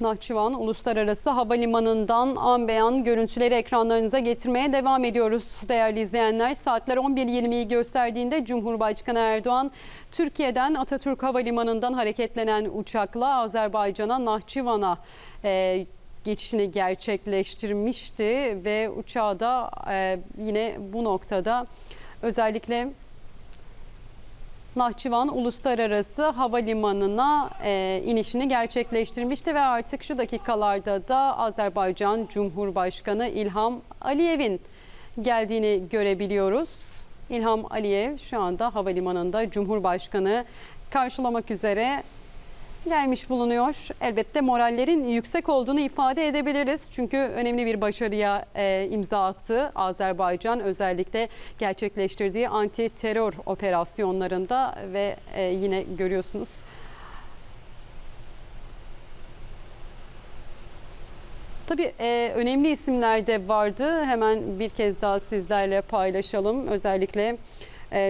Nahçıvan Uluslararası Havalimanı'ndan an beyan görüntüleri ekranlarınıza getirmeye devam ediyoruz değerli izleyenler. Saatler 11.20'yi gösterdiğinde Cumhurbaşkanı Erdoğan Türkiye'den Atatürk Havalimanı'ndan hareketlenen uçakla Azerbaycan'a Nahçıvan'a e, geçişini gerçekleştirmişti ve uçağı da e, yine bu noktada özellikle Nahçıvan Uluslararası Havalimanı'na e, inişini gerçekleştirmişti ve artık şu dakikalarda da Azerbaycan Cumhurbaşkanı İlham Aliyev'in geldiğini görebiliyoruz. İlham Aliyev şu anda havalimanında Cumhurbaşkanı karşılamak üzere gelmiş bulunuyor. Elbette morallerin yüksek olduğunu ifade edebiliriz. Çünkü önemli bir başarıya e, imza attı Azerbaycan özellikle gerçekleştirdiği anti terör operasyonlarında ve e, yine görüyorsunuz Tabii e, önemli isimler de vardı. Hemen bir kez daha sizlerle paylaşalım. Özellikle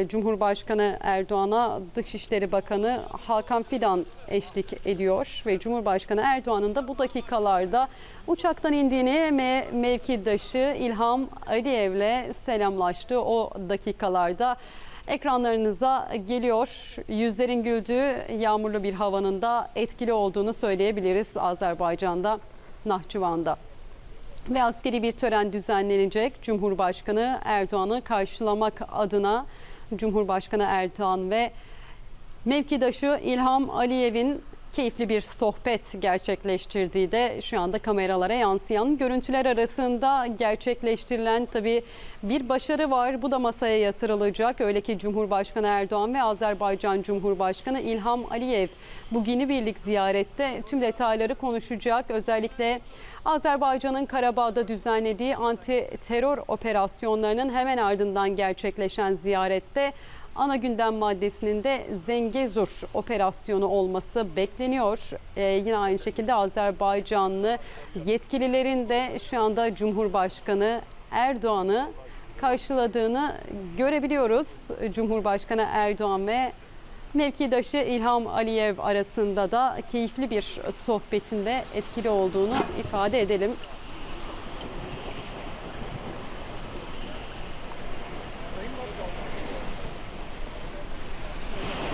Cumhurbaşkanı Erdoğan'a Dışişleri Bakanı Hakan Fidan eşlik ediyor ve Cumhurbaşkanı Erdoğan'ın da bu dakikalarda uçaktan indiğini me- mevkidaşı İlham Aliyev'le selamlaştığı o dakikalarda ekranlarınıza geliyor. Yüzlerin güldüğü yağmurlu bir havanın da etkili olduğunu söyleyebiliriz Azerbaycan'da, Nahçıvan'da ve askeri bir tören düzenlenecek. Cumhurbaşkanı Erdoğan'ı karşılamak adına Cumhurbaşkanı Erdoğan ve mevkidaşı İlham Aliyev'in keyifli bir sohbet gerçekleştirdiği de şu anda kameralara yansıyan görüntüler arasında gerçekleştirilen tabii bir başarı var. Bu da masaya yatırılacak. Öyle ki Cumhurbaşkanı Erdoğan ve Azerbaycan Cumhurbaşkanı İlham Aliyev bu birlik ziyarette tüm detayları konuşacak. Özellikle Azerbaycan'ın Karabağ'da düzenlediği anti terör operasyonlarının hemen ardından gerçekleşen ziyarette ana gündem maddesinin de Zengezur operasyonu olması bekleniyor. Ee, yine aynı şekilde Azerbaycanlı yetkililerin de şu anda Cumhurbaşkanı Erdoğan'ı karşıladığını görebiliyoruz. Cumhurbaşkanı Erdoğan ve mevkidaşı İlham Aliyev arasında da keyifli bir sohbetinde etkili olduğunu ifade edelim.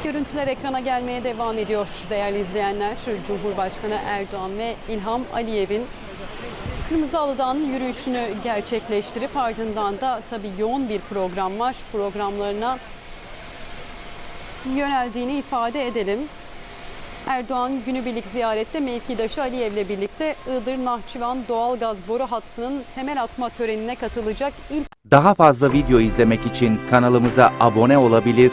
Görüntüler ekrana gelmeye devam ediyor değerli izleyenler. Cumhurbaşkanı Erdoğan ve İlham Aliyev'in Kırmızı Halı'dan yürüyüşünü gerçekleştirip ardından da tabii yoğun bir program var. Programlarına yöneldiğini ifade edelim. Erdoğan günübirlik ziyarette mevkidaşı Aliyev'le birlikte Iğdır Nahçıvan doğalgaz boru hattının temel atma törenine katılacak ilk Daha fazla video izlemek için kanalımıza abone olabilir,